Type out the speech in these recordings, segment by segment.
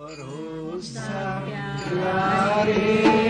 Rosa, Rosa, Rosa.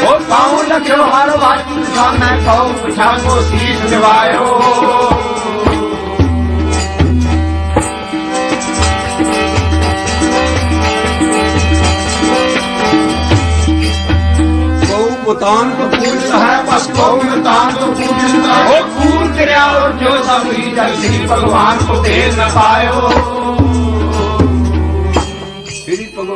ओ पाऊँ लखियो हर वाजू सां मैं पाऊँ पुछा को सीस निवायो तान तो पूजता है बस कौन तान तो पूजता है। वो पूर क्रिया और जो सब ही जल्दी भगवान को देर न पायो।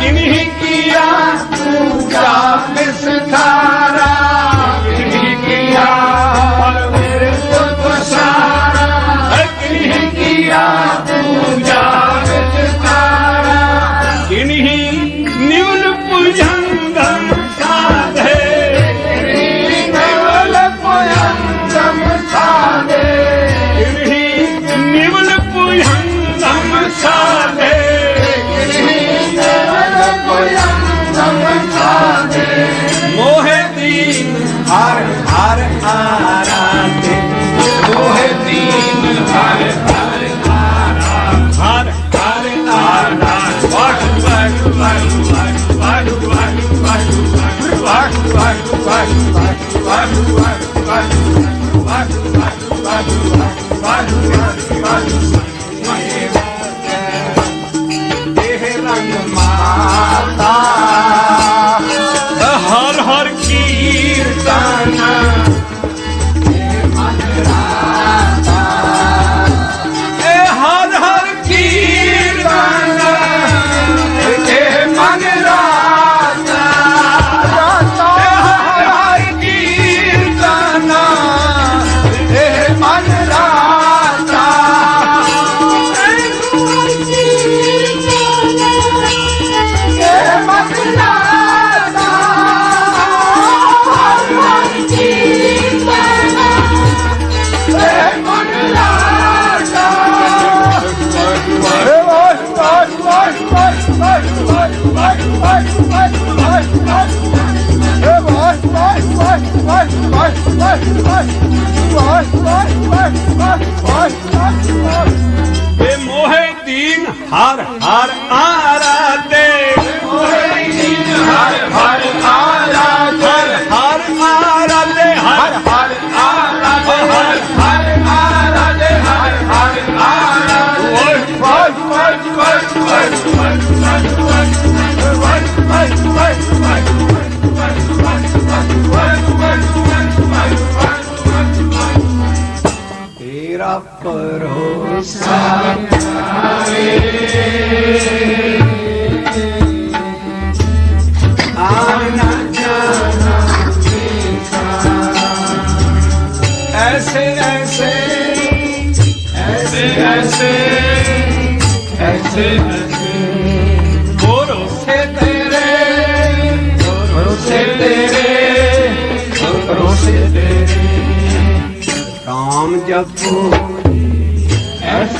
किन्हीं किया पूजा किन्हीं ਏ ਮੋਹੇ ਦੀਨ ਹਰ ਹਰ ਆਰਾਤੇ। ਮੋਹੇ ਦੀਨ ਹਰ ਹਰ ਆਰਾਤੇ। ਹਰ ਹਰ ਆਰਾਤੇ ਹਰ ਹਰ ਆਰਾਤੇ। ਹਰ ਹਰ ਆਰਾਤੇ ਹਰ ਹਰ ਆਰਾਤੇ। ਵਾਹ ਵਾਹ ਵਾਹ ਵਾਹ ਵਾਹ परोसा आना ऐसे ऐसे ऐसे ऐसे ऐसे भरोसे तेरे भरोसे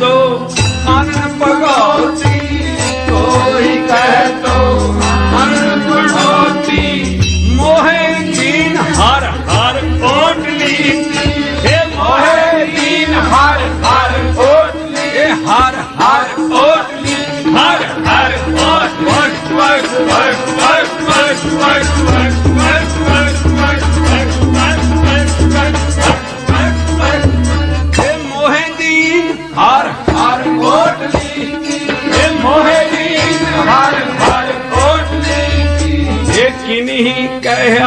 तो मन पगौती कोई कह तो ਕਹਿਆ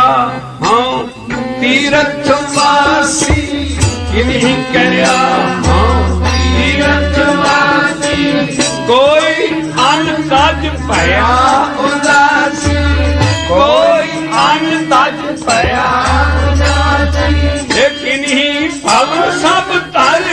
ਹਾਂ, ਤੀਰਥ ਵਾਸੀ ਇਨਹੀ ਕਹਿਆ ਹਾਂ, ਤੀਰਥ ਵਾਸੀ, ਕੋਈ ਅਨ ਤਜ ਭਇਆ ਉਦਾਸੀ, ਕੋਈ ਅਨ ਤਜ ਭਇਆ ਉਦਾਸੀ, ਲੇਕਿਨ ਹੀ ਭਵ ਸਭ ਤਲ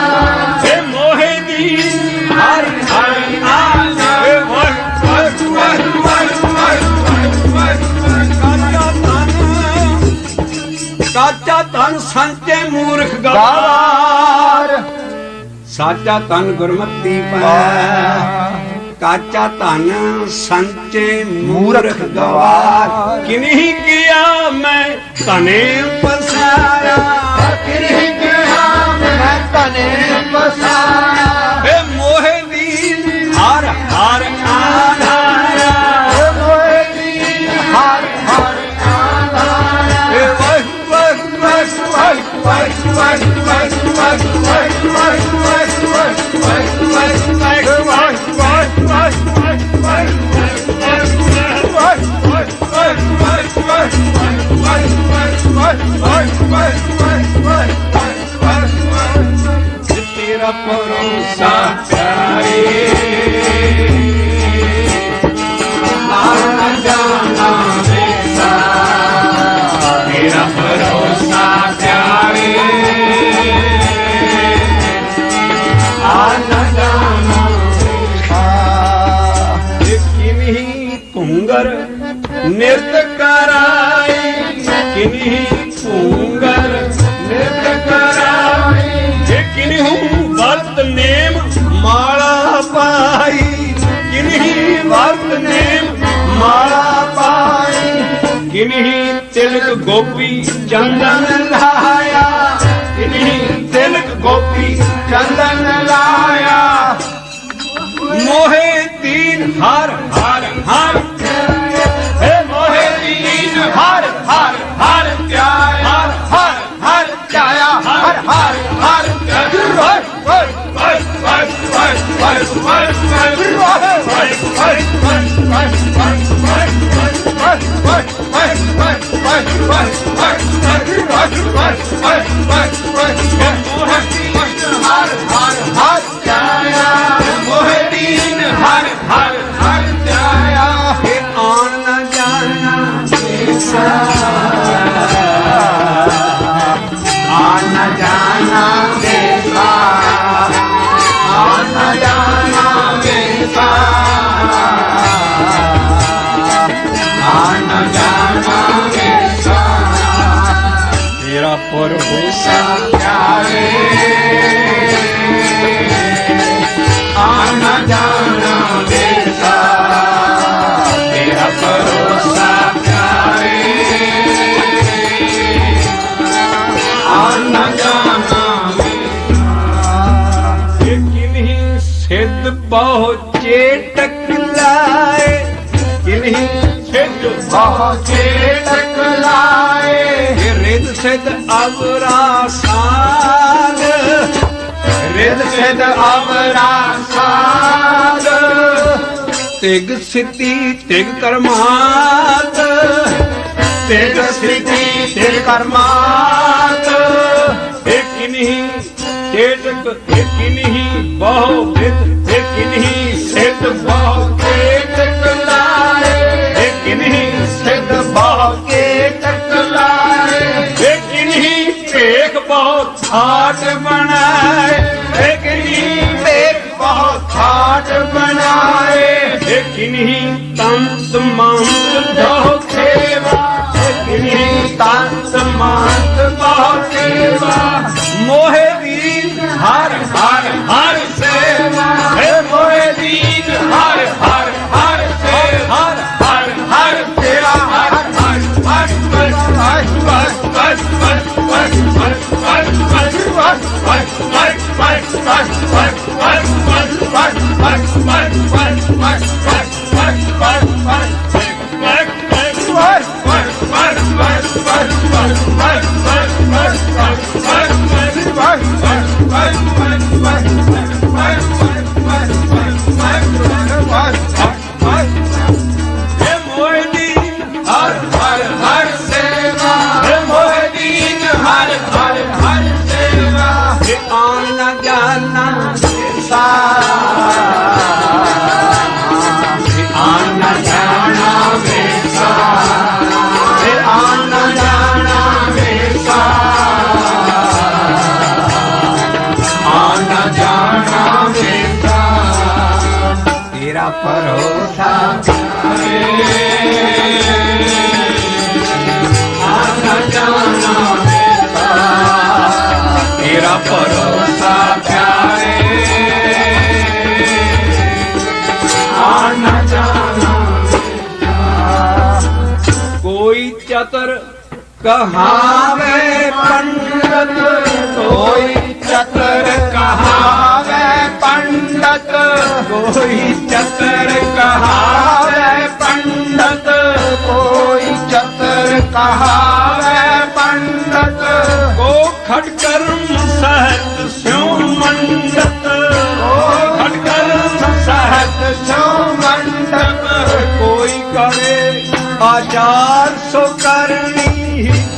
ਸੰਚੇ ਮੂਰਖ ਗਵਾਰ ਸਾਚਾ ਤਨ ਗੁਰਮਤੀ ਪੈ ਕਾਚਾ ਧਨ ਸੰਚੇ ਮੂਰਖ ਗਵਾਰ ਕਿਨਹੀ ਕੀਆ ਮੈਂ ਤਨੇ ਪਸਾਰਾ ਕਿਨਹੀ ਕੀਆ ਮੈਂ ਤਨੇ ਪਸਾਰਾ ਏ ਮੋਹਿ ਦੀ ਹਰ ਹਰ ਆਧਾਰਾ तेरा परोसा प्यारे ਘੁੰਗਰ ਨਿਰਤ ਕਰਾਈ ਕਿਨਹੀ ਘੁੰਗਰ ਨਿਰਤ ਕਰਾਈ। ਕਿਨਹੂ ਵਰਤ ਨੇਮ ਮਾਲਾ ਪਾਈ ਕਿਨਹੀ ਵਰਤ ਨੇਮ ਮਾਲਾ ਪਾਈ। ਕਿਨਹੀ ਤਿਲਕ ਗੋਪੀ ਚੰਦਨ ਸਿਧ ਅਵਰਾ ਸਾਧ ਰਿਧ ਸਿਧ ਅਵਰਾ ਸਾਧ ਤਿਗ ਸਿੱਧੀ, ਤਿਗ ਕਰਮਾਤ। ਤਿਗ ਸਿਤੀ ਤਿਗ ਕਰਮਾਤ। ਇੱਕ ਨਹੀਂ ਚੇਤਕ ਇੱਕ ਨਹੀਂ ਬਹੁ ਵਿਤ ਇੱਕ ਨਹੀਂ ਸਿਧ ਬਹੁ ਠਾਠ ਬਣਾਏ। ਇੱਕ ਨਹੀਂ ਤੇ ਬਹੁਤ ਠਾਠ ਬਣਾਏ। ਇੱਕ ਨਹੀਂ ਤੰਤ ਮੰਤ ਕਹਾਵੇ ਪੰਡਤ, ਕੋਈ ਚਤਰ ਕਹਾਵੇ ਪੰਡਤ, ਕੋਈ ਚਤਰ ਕਹਾਵੇ ਪੰਡਤ, ਕੋਈ ਚਤਰ ਕਹਾਵੇ ਪੰਡਤ। ਕੋ ਖੜ ਕਰਮ ਸਹਿਤ ਸਿਉ ਮੰਡਤ ਕੋ ਖੜ ਕਰਮ ਸਹਿਤ ਸਿਉ ਮੰਡਤ, ਕੋਈ ਕਰੇ ਆਚਾਰ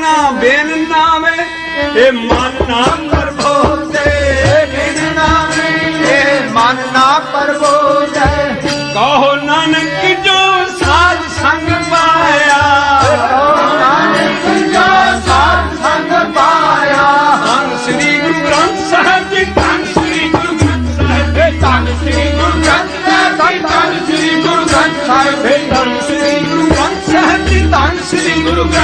ਕਰਨਾ ਬੇਨ ਨਾਮੇ ਇਹ ਮਨ ਨਾ ਪਰਬੋਤੇ ਬਿਨ ਨਾਮੇ ਇਹ ਮਨ ਨਾ ਪਰਬੋਤੇ ਕਹੋ ਨਾਨਕ